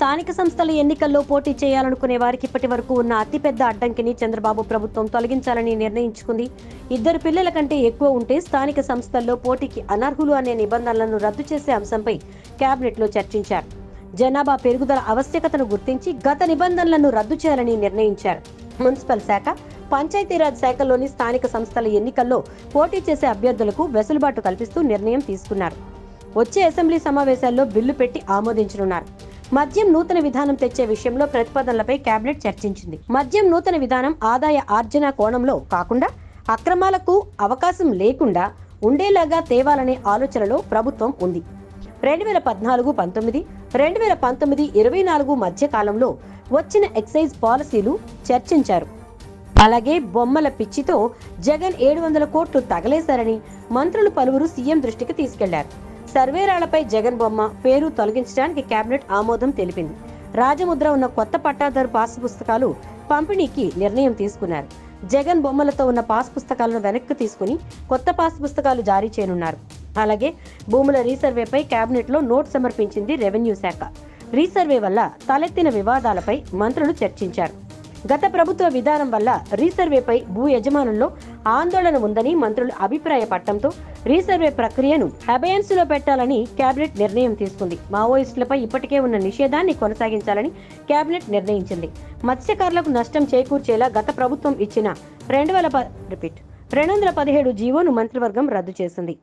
స్థానిక సంస్థల ఎన్నికల్లో పోటీ చేయాలనుకునే వారికి ఇప్పటి వరకు ఉన్న అతిపెద్ద అడ్డంకిని చంద్రబాబు ప్రభుత్వం తొలగించాలని నిర్ణయించుకుంది. ఇద్దరు పిల్లల కంటే ఎక్కువ ఉంటే స్థానిక సంస్థల్లో పోటీకి అనర్హులు అనే నిబంధనలను రద్దు చేసే అంశంపై కేబినెట్లో చర్చించారు. జనాభా పెరుగుదల ఆవశ్యకతను గుర్తించి గత నిబంధనలను రద్దు చేయాలని నిర్ణయించారు. మున్సిపల్ శాఖ పంచాయతీరాజ్ శాఖలోని స్థానిక సంస్థల ఎన్నికల్లో పోటీ చేసే అభ్యర్థులకు వెసులుబాటు కల్పిస్తూ నిర్ణయం తీసుకున్నారు. వచ్చే అసెంబ్లీ సమావేశాల్లో బిల్లు పెట్టి ఆమోదించనున్నారు. మద్యం నూతన విధానం తెచ్చే విషయంలో ప్రతిపాదనలపై కేబినెట్ చర్చించింది. మద్యం నూతన విధానం ఆదాయ ఆర్జన కోణంలో కాకుండా అక్రమాలకు అవకాశం లేకుండా ఉండేలాగా తేవాలనే ఆలోచనలో ప్రభుత్వం ఉంది. రెండు వేల పద్నాలుగు పంతొమ్మిది రెండు వేల పంతొమ్మిది ఇరవై నాలుగు మధ్య కాలంలో వచ్చిన ఎక్సైజ్ పాలసీలు చర్చించారు. అలాగే బొమ్మల పిచ్చితో జగన్ ఏడు వందల కోట్లు తగలేశారని మంత్రులు పలువురు సీఎం దృష్టికి తీసుకెళ్ళారు. సర్వేరాళ్ళపై జగన్ బొమ్మ పేరు తొలగించడానికి కేబినెట్ ఆమోదం తెలిపింది. రాజముద్ర ఉన్న కొత్త పట్టాదారు పాస్ పుస్తకాలు పంపిణీకి నిర్ణయం తీసుకున్నారు. జగన్ బొమ్మలతో ఉన్న పాస్ పుస్తకాలను వెనక్కి తీసుకుని కొత్త పాస్ పుస్తకాలు జారీ చేయనున్నారు. అలాగే భూముల రీసర్వేపై కేబినెట్లో నోట్ సమర్పించింది రెవెన్యూ శాఖ. రీసర్వే వల్ల తలెత్తిన వివాదాలపై మంత్రులు చర్చించారు. గత ప్రభుత్వ విధానం వల్ల రీసర్వేపై భూ యజమానుల్లో ఆందోళన ఉందని మంత్రులు అభిప్రాయపడటంతో రీసర్వే ప్రక్రియను అబయన్స్లో పెట్టాలని కేబినెట్ నిర్ణయం తీసుకుంది. మావోయిస్టులపై ఇప్పటికే ఉన్న నిషేధాన్ని కొనసాగించాలని కేబినెట్ నిర్ణయించింది. మత్స్యకారులకు నష్టం చేకూర్చేలా గత ప్రభుత్వం ఇచ్చిన రెండు వేల రిపీట్ రెండు వందల పదిహేడు జీవోను మంత్రివర్గం రద్దు చేసింది.